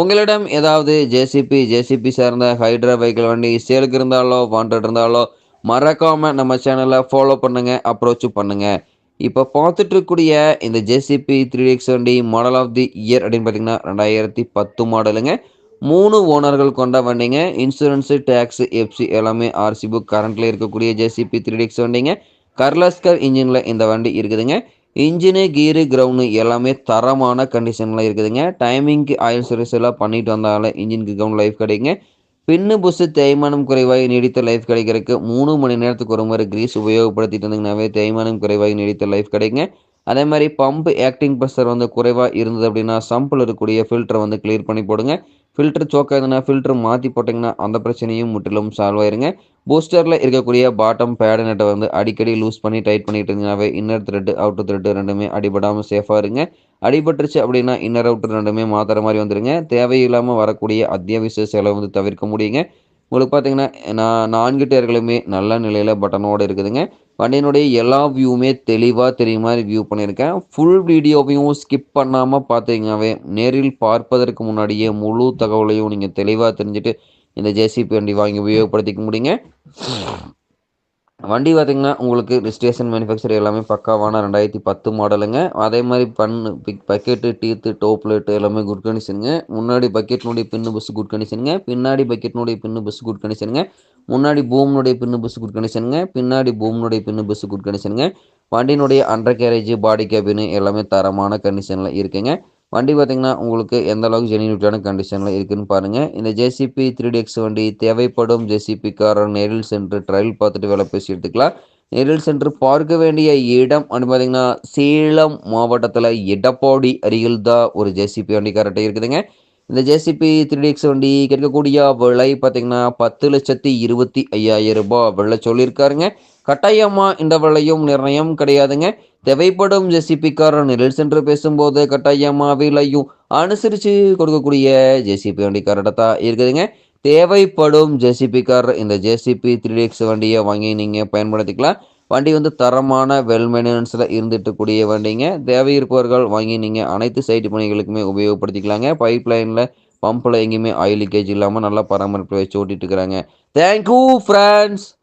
உங்களிடம் ஏதாவது JCB JCB சார்ந்த ஹைட்ரா வெஹிக்கிள் வண்டி சேலுக்கு இருந்தாலோ வாண்டட் இருந்தாலோ மறக்காமல் நம்ம சேனலை ஃபாலோ பண்ணுங்கள் அப்ரோச் பண்ணுங்கள் இப்போ பார்த்துட்டு இருக்கக்கூடிய இந்த ஜேசிபி த்ரீ எக்ஸ் வண்டி மாடல் ஆஃப் தி இயர் அப்படின்னு பார்த்தீங்கன்னா ரெண்டாயிரத்தி பத்து மாடலுங்க மூணு ஓனர்கள் கொண்ட வண்டிங்க. இன்சூரன்ஸு டேக்ஸு எஃப்சி எல்லாமே ஆர்சி புக் கரண்ட்டில் இருக்கக்கூடிய ஜேசிபி த்ரீ எக்ஸ் வண்டிங்க. கர்லாஸ்கர் இன்ஜினில் இந்த வண்டி இருக்குதுங்க. இன்ஜினு கீரு கிரவுண்டு எல்லாமே தரமான கண்டிஷனில் இருக்குதுங்க. டைமிங்க்கு ஆயில் சர்வீஸ் எல்லாம் பண்ணிட்டு வந்தாலே இன்ஜினுக்கு கிரவுண்ட் லைஃப் கிடைக்குங்க. பின்னு புஸ்ஸு தேய்மானம் குறைவாக நீடித்த லைஃப் கிடைக்கிறதுக்கு மூணு மணி நேரத்துக்கு ஒரு முறை கிரீஸ் உபயோகப்படுத்திட்டு இருந்தீங்கன்னாவே தேய்மானம் குறைவாக நீடித்த லைஃப் கிடைக்குங்க. அதே மாதிரி பம்பு ஆக்டிங் ப்ரெஷர் வந்து குறைவாக இருந்தது அப்படின்னா சம்பில் இருக்கக்கூடிய ஃபில்டரை வந்து கிளியர் பண்ணி போடுங்க. ஃபில்டர் சோக்காதுன்னா ஃபில்டர் மாற்றி போட்டிங்கன்னா அந்த பிரச்சனையும் முற்றிலும் சால்வ் ஆயிருங்க. பூஸ்டரில் இருக்கக்கூடிய பாட்டம் பேடு நெட்டை வந்து அடிக்கடி லூஸ் பண்ணி டைட் பண்ணிட்டு இருந்தீங்கன்னாவே இன்னர் த்ரெட்டு அவுட்டர் த்ரெட்டு ரெண்டுமே அடிபடாமல் சேஃபாக இருங்க. அடிபட்டுருச்சு அப்படின்னா இன்னர் அவுட்டர் ரெண்டுமே மாற்றுற மாதிரி வந்துடுங்க தேவையில்லாமல் வரக்கூடிய அத்தியாவசிய செலவு வந்து தவிர்க்க முடியுங்க. உங்களுக்கு பார்த்தீங்கன்னா நான் நான்கு டயர்களுமே நல்ல நிலையில் பட்டனோடு இருக்குதுங்க. வண்டியினுடைய எல்லா வியூவுமே தெளிவாக தெரியும் மாதிரி வியூ பண்ணியிருக்கேன். ஃபுல் வீடியோவையும் ஸ்கிப் பண்ணாமல் பார்த்தீங்கன்னாவே நேரில் பார்ப்பதற்கு முன்னாடியே முழு தகவலையும் நீங்கள் தெளிவாக தெரிஞ்சுட்டு இந்த ஜேசிபி வண்டி வாங்கி உபயோகப்படுத்திக்க முடியுங்க. வண்டி பார்த்திங்கன்னா உங்களுக்கு ரிஜிஸ்ட்ரேஷன் மேனுஃபேக்சர் எல்லாமே பக்காவான ரெண்டாயிரத்தி பத்து மாடலுங்க அதே மாதிரி பண்ணு பிக் பக்கெட்டு டீத்து டோப் பிளேட்டு எல்லாமே குட் கண்டிஷனுங்க முன்னாடி பக்கெட்னுடைய பின்னு பஸ் குட் கண்டிஷனுங்க பின்னாடி பக்கெட்னுடைய பின்னு பஸ் குட் கண்டிஷனுங்க முன்னாடி பூமனுடைய பின்னு பஸ் குட் கண்டிஷனுங்க பின்னாடி பூமனுடைய பின்னு பஸ் குட் கண்டிஷனுங்க வண்டியினுடைய அண்டர் கேரேஜ் பாடி கேபின் எல்லாமே தரமான கண்டிஷனில் இருக்குங்க. வண்டி பார்த்திங்கன்னா உங்களுக்கு எந்த அளவுக்கு ஜெனியூட்டான கண்டிஷனில் இருக்குதுன்னு பாருங்கள் இந்த ஜேசிபி த்ரீ எக்ஸ் வண்டி தேவைப்படும் ஜேசிபி காரை நேரில் சென்று ட்ரையல் பார்த்துட்டு வேலை பேசி எடுத்துக்கலாம். நேரில் சென்று பார்க்க வேண்டிய இடம் வந்து பார்த்தீங்கன்னா சேலம் மாவட்டத்தில் எடப்பாடி அருகில் தான் ஒரு ஜேசிபி வண்டி கரெக்டாக இருக்குதுங்க. இந்த ஜேசிபி த்ரீ எக்ஸ் வண்டி கிடைக்கக்கூடிய விலை பார்த்தீங்கன்னா பத்து லட்சத்தி இருபத்தி ஐயாயிரம் ரூபாய் விலை சொல்லியிருக்காருங்க. கட்டாயமாக இந்த விலையும் நிர்ணயம் கிடையாதுங்க. தேவைப்படும் ஜேசிபிக்கார நிழல் சென்று பேசும்போது கட்டாயமாக விலையும் அனுசரித்து கொடுக்கக்கூடிய ஜேசிபி வண்டி கரெக்டாக தான் இருக்குதுங்க. தேவைப்படும் ஜேசிபிகார் இந்த ஜேசிபி த்ரீ எக்ஸ் வண்டியை வாங்கி நீங்கள் பயன்படுத்திக்கலாம். வண்டி வந்து தரமான வெல் மெயின்டெனன்ஸில் இருந்துட்டு கூடிய வண்டிங்க. தேவை இருப்பவர்கள் வாங்கி நீங்கள் அனைத்து சைட்டு பணிகளுக்குமே உபயோகப்படுத்திக்கலாங்க. பைப் லைனில் பம்பில் எங்கேயுமே ஆயில் லீக்கேஜ் இல்லாமல் நல்லா பராமரிப்பு வச்சு ஓட்டிட்டு இருக்கிறாங்க. Thank you friends